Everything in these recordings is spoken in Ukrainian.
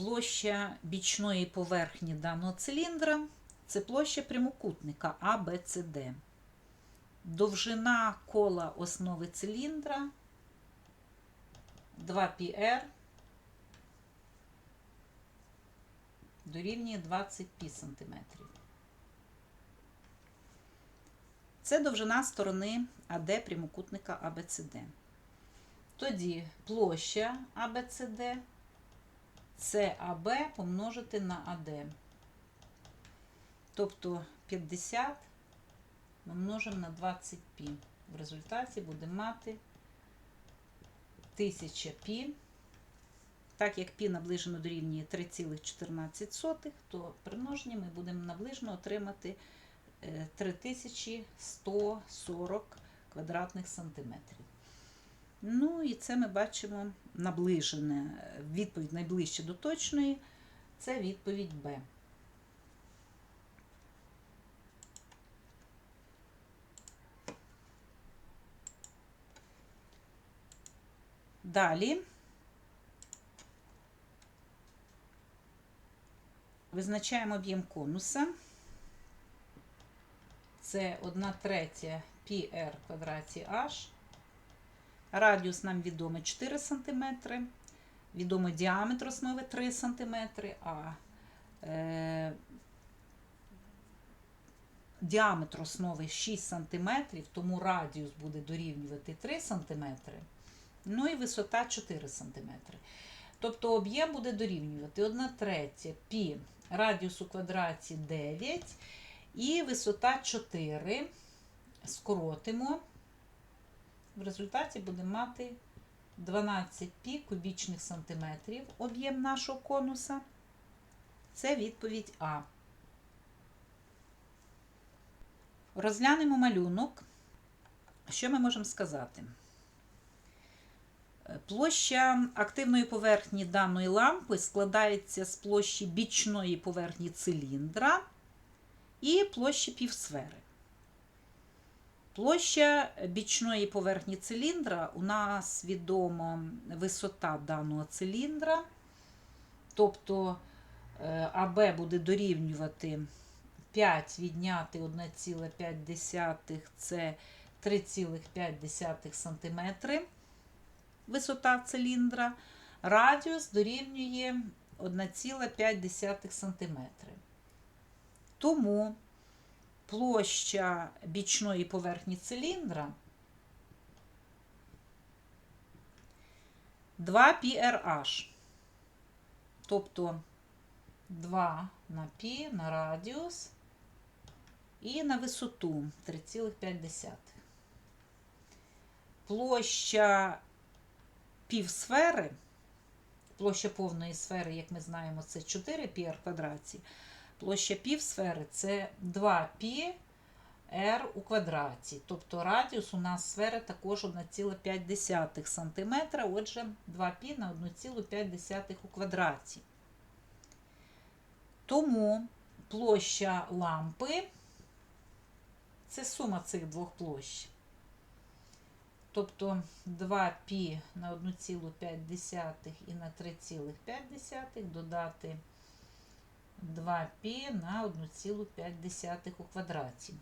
площа бічної поверхні даного циліндра це площа прямокутника ABCD. Довжина кола основи циліндра 2πr дорівнює 20 π см. Це довжина сторони АД прямокутника ABCD. Тоді площа ABCD САБ помножити на АД. Тобто 50 ми множимо на 20 пі. В результаті будемо мати 1000 пі. Так як пі наближено до дорівнює 3,14, то при множенні ми будемо наближено отримати е, 3140 квадратних сантиметрів. Ну, і це ми бачимо наближене. Відповідь найближче до точної це відповідь Б. Далі визначаємо об'єм конуса. Це 1 третя πr квадраті h. Радіус нам відомий 4 см, відомий діаметр основи 3 см, а е, діаметр основи 6 см, тому радіус буде дорівнювати 3 см, ну і висота 4 см. Тобто об'єм буде дорівнювати 1 третя пі радіус у квадраті 9 і висота 4. Скоротимо. В результаті будемо мати 12 пі кубічних сантиметрів об'єм нашого конуса. Це відповідь А. Розглянемо малюнок. Що ми можемо сказати? Площа активної поверхні даної лампи складається з площі бічної поверхні циліндра і площі півсфери. Площа бічної поверхні циліндра. У нас відома висота даного циліндра, тобто АБ буде дорівнювати 5 відняти 1,5 це 3,5 см висота циліндра, радіус дорівнює 1,5 см. Тому площа бічної поверхні циліндра 2πRH. Тобто 2 на π на радіус і на висоту 3,5. Площа півсфери, площа повної сфери, як ми знаємо, це 4 πr квадраті. Площа півсфери це 2π r у квадраті. Тобто радіус у нас сфери також 1,5 см, отже, 2π на 1,5 у квадраті. Тому площа лампи це сума цих двох площ. Тобто 2π на 1,5 і на 3,5 додати 2π на 1,5 у квадраті.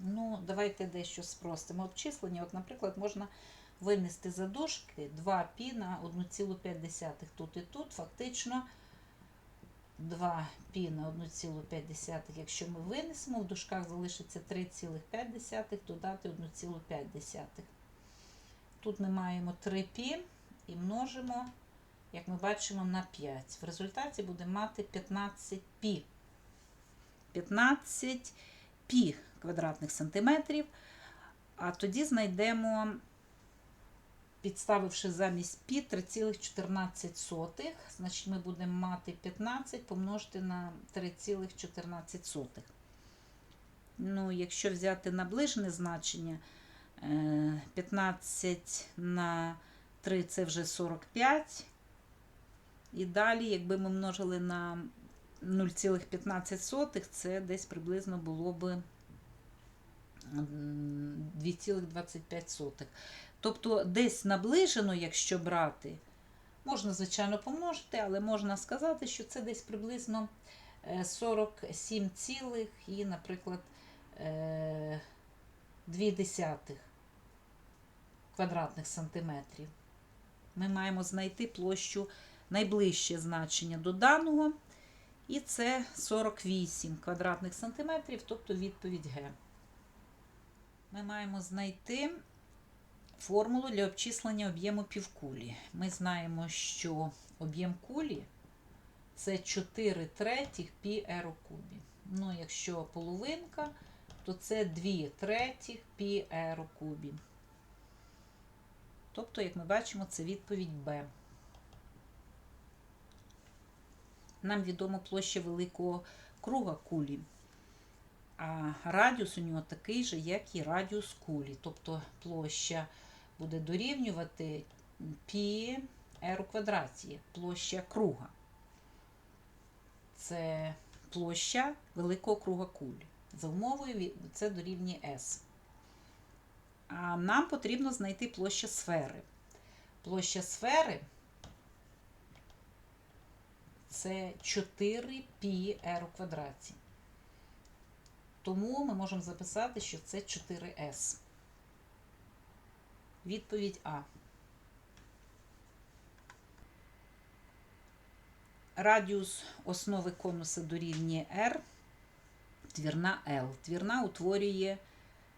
Ну, давайте дещо спростимо обчислення. От, наприклад, можна винести за дужки 2π на 1,5 тут і тут, фактично 2π на 1,5, якщо ми винесемо, в дужках залишиться 3,5 додати 1,5. Тут ми маємо 3π і множимо, як ми бачимо, на 5. В результаті буде мати 15 пі. 15 пі квадратних сантиметрів. А тоді знайдемо, підставивши замість пі 3,14, значить, ми будемо мати 15 помножити на 3,14. Ну, якщо взяти наближене значення, е, 15 на 3 це вже 45. І далі, якби ми множили на 0,15, це десь приблизно було би 2,25. Тобто десь наближено, якщо брати, Можна, звичайно, помножити, але можна сказати, що це десь приблизно е, 47 цілих і, наприклад, е, 2 квадратних сантиметрів. Ми маємо знайти площу найближче значення до даного, і це 48 квадратних сантиметрів, тобто відповідь Г. Ми маємо знайти формулу для обчислення об'єму півкулі. Ми знаємо, що об'єм кулі це 4 третіх пі r у кубі. Ну, якщо половинка, то це 2 третіх пі r у кубі. Тобто, як ми бачимо, це відповідь Б. Нам відома площа великого круга кулі. А радіус у нього такий же, як і радіус кулі. Тобто площа буде дорівнювати пі r у квадраті, площа круга. Це площа великого круга кулі. За умовою це дорівнює S. А нам потрібно знайти площа сфери. Площа сфери це 4 пі r у квадраті. Тому ми можемо записати, що це 4s. Відповідь А. Радіус основи конуса дорівнює R, твірна L. Твірна утворює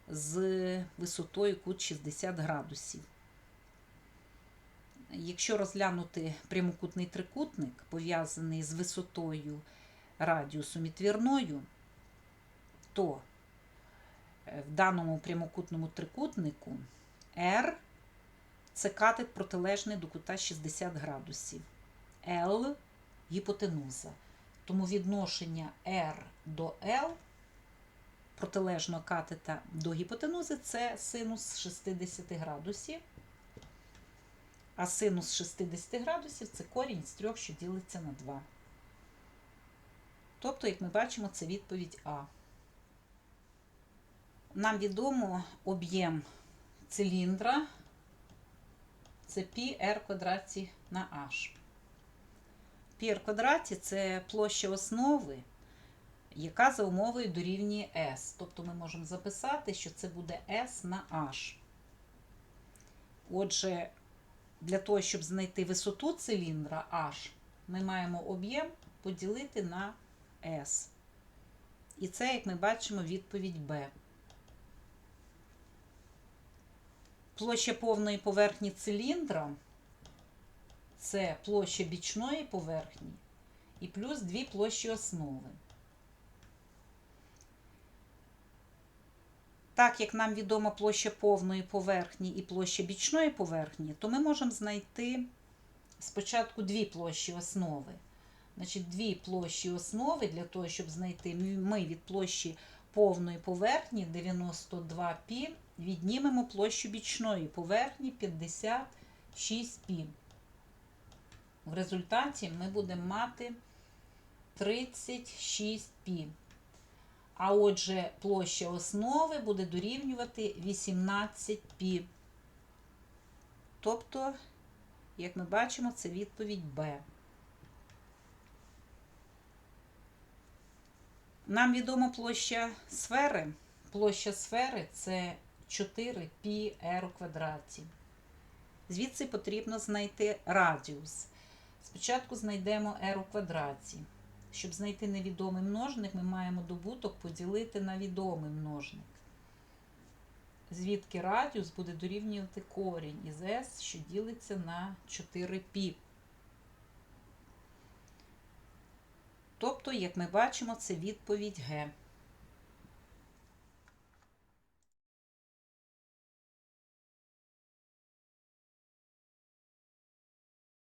з висотою кут 60 градусів. Якщо розглянути прямокутний трикутник, пов'язаний з висотою радіусом і твірною, то е, в даному прямокутному трикутнику R це катет протилежний до кута 60 градусів. L гіпотенуза. Тому відношення R до L протилежного катета до гіпотенузи це синус 60 градусів. А синус 60 градусів це корінь з трьох, що ділиться на 2. Тобто, як ми бачимо, це відповідь А. Нам відомо об'єм циліндра це πr квадраті на h. πr квадраті це площа основи, яка за умовою дорівнює S. Тобто ми можемо записати, що це буде S на H. Отже, для того, щоб знайти висоту циліндра H, ми маємо об'єм поділити на S. І це, як ми бачимо, відповідь Б. Площа повної поверхні циліндра це площа бічної поверхні і плюс дві площі основи. Так як нам відома площа повної поверхні і площа бічної поверхні, то ми можемо знайти спочатку дві площі основи. Значить, дві площі основи для того, щоб знайти ми від площі повної поверхні 92 π віднімемо площу бічної поверхні 56 π. В результаті ми будемо мати 36 π. а отже, площа основи буде дорівнювати 18 π. Тобто, як ми бачимо, це відповідь Б. Нам відома площа сфери. Площа сфери це 4 π r у квадраті. Звідси потрібно знайти радіус. Спочатку знайдемо r у квадраті. Щоб знайти невідомий множник, ми маємо добуток поділити на відомий множник. Звідки радіус буде дорівнювати корінь із s, що ділиться на 4 π. Тобто, як ми бачимо, це відповідь Г.